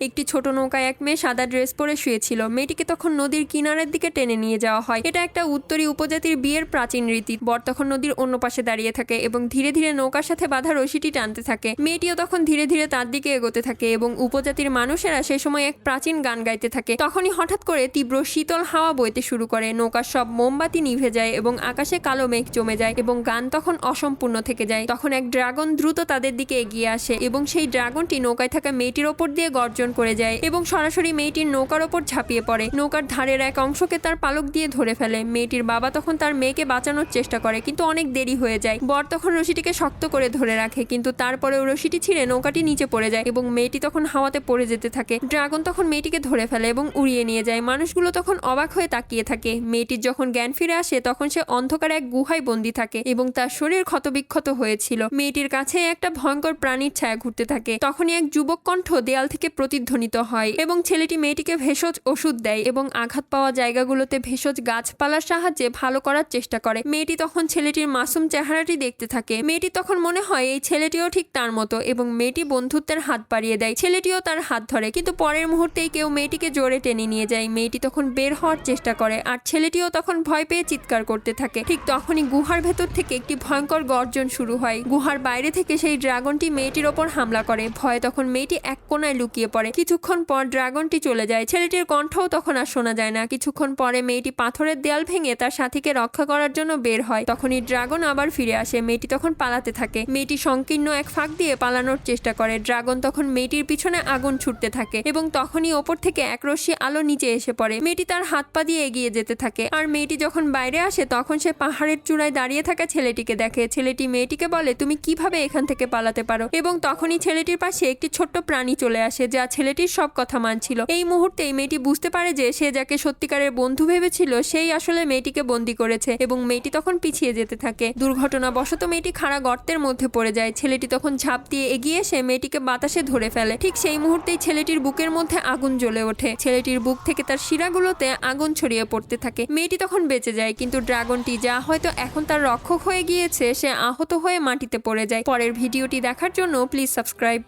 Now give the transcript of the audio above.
একটি ছোট নৌকায় এক মেয়ে সাদা ড্রেস পরে শুয়েছিল। মেয়েটিকে তখন নদীর কিনারের দিকে টেনে নিয়ে যাওয়া হয়। এটা একটা উত্তরী উপজাতির বিয়ের প্রাচীন রীতি। বর তখন নদীর অন্য পাশে দাঁড়িয়ে থাকে এবং ধীরে ধীরে নৌকার সাথে বাঁধা রশিটি টানতে থাকে। মেয়েটিও তখন ধীরে ধীরে তার দিকে এগোতে থাকে এবং উপজাতির মানুষেরা সেই সময় এক প্রাচীন গান গাইতে থাকে। তখনই হঠাৎ করে তীব্র শীতল হাওয়া বইতে শুরু করে। নৌকার সব মোমবাতি নিভে যায় এবং আকাশে কালো মেঘ জমে যায় এবং গান তখন অসম্পূর্ণ থেকে যায়। তখন এক ড্রাগন দ্রুত তাদের দিকে এগিয়ে আসে এবং সেই ড্রাগনটি নৌকায় থাকা মেয়েটির ওপর দিয়ে গর্জন করে যায় এবং সরাসরি মেয়েটির নৌকার ওপর ঝাঁপিয়ে পড়ে। নৌকার ধারের এক অংশকে তার পালক দিয়ে ধরে ফেলে। মেয়েটির বাবা তখন তার মেয়েকে বাঁচানোর চেষ্টা করে, কিন্তু অনেক দেরি হয়ে যায়। বর তখন রশিটিকে শক্ত করে ধরে রাখে, কিন্তু তারপরেও রশিটি ছিঁড়ে নৌকাটি নিচে পড়ে যায় এবং মেয়েটি তখন হাওয়াতে পড়ে যেতে থাকে। ড্রাগন তখন মেয়েটিকে ধরে ফেলে এবং উড়িয়ে নিয়ে যায়। মানুষগুলো তখন অবাক হয়ে তাকিয়ে থাকে। মেয়েটির যখন জ্ঞান ফিরে আসে, তখন সে অন্ধকারে এক গুহায় বন্দি থাকে এবং তার শরীর ক্ষতবিক্ষত হয়েছিল। মেয়েটির কাছে একটা ভয়ঙ্কর প্রাণীর ছায়া ঘুরতে থাকে। তখনই এক যুবক কণ্ঠ দেয়াল থেকে প্রতিধ্বনিত হয় এবং ছেলেটি মেয়েটিকে ভেষজ ওষুধ দেয় এবং আঘাত পাওয়া জায়গাগুলোতে ভেষজ গাছপালার সাহায্যে ভালো করার চেষ্টা করে। মেয়েটি তখন ছেলেটির মাসুম চেহারাটি দেখতে থাকে। মেয়েটি তখন মনে হয় এই ছেলেটিও ঠিক তার মতো এবং মেয়েটি বন্ধুত্বের হাত বাড়িয়ে দেয়। ছেলেটিও তার হাত ধরে কিন্তু পরের মুহূর্তেই কেউ মেয়েটিকে জোরে টেনে নিয়ে যায়। মেয়েটি তখন বের হওয়ার চেষ্টা করে আর ছেলেটিও তখন ভয় পেয়ে চিৎকার করতে থাকে। ঠিক তখনই গুহার ভেতর থেকে একটি ভয়ঙ্কর গর্জন শুরু হয়। গুহার বাইরে থেকে সেই ড্রাগনটি মেয়েটির ওপর হামলা করে। ভয়ে তখন মেয়েটি এক কোনায় লুকিয়ে পড়ে। কিছুক্ষণ পর ড্রাগনটি চলে যায়। ছেলেটির কণ্ঠও তখন আর শোনা যায় না। কিছুক্ষণ পরে মেয়েটি পাথরের দেয়াল ভেঙে তার সাথীকে রক্ষা করার জন্য বের হয়। তখনই ড্রাগন আবার ফিরে আসে। মেয়েটি তখন পালাতে থাকে। মেয়েটি সংকীর্ণ এক ফাঁক দিয়ে পালানোর চেষ্টা করে। ড্রাগন তখন মেয়েটির পিছনে আগুন ছুটতে থাকে এবং তখনই ওপর থেকে এক রশ্মি আলো নিচে এসে পড়ে। মেয়েটি তার হাত পা দিয়ে এগিয়ে যেতে থাকে। আর মেয়েটি যখন বাইরে আসে, তখন সে পাহাড়ের চূড়ায় দাঁড়িয়ে থাকা ছেলেটিকে দেখে। ছেলেটি মেয়েটিকে বলে, তুমি কীভাবে এখান থেকে পালাতে পারো? এবং তখনই ছেলেটির পাশে একটি ছোট্ট প্রাণী চলে আসে, যা ছেলেটির সব কথা মানছিল। এই মুহূর্তেই মেয়েটি বুঝতে পারে যে সে যাকে সত্যিকারের বন্ধু ভেবেছিল, সেই আসলে মেয়েটিকে বন্দি করেছে এবং মেয়েটি তখন পিছিয়ে যেতে থাকে। দুর্ঘটনাবশত মেয়েটি খাড়া গর্তের মধ্যে পড়ে যায়। ছেলেটি তখন ঝাঁপ দিয়ে এগিয়ে এসে মেয়েটিকে বাতাসে ধরে ফেলে। ঠিক সেই মুহূর্তেই ছেলেটির বুকের মধ্যে আগুন জ্বলে ওঠে। ছেলেটির বুক থেকে তার শিরাগুলোতে আগুন ছড়িয়ে পড়তে থাকে। মেয়েটি তখন বেঁচে যায়, কিন্তু ড্রাগনটি যা হয়তো এখন তার রক্ষক হয়ে গিয়েছে, সে আহত হয়ে মাটিতে পড়ে যায়। পরের ভিডিওটি দেখার জন্য প্লিজ সাবস্ক্রাইব।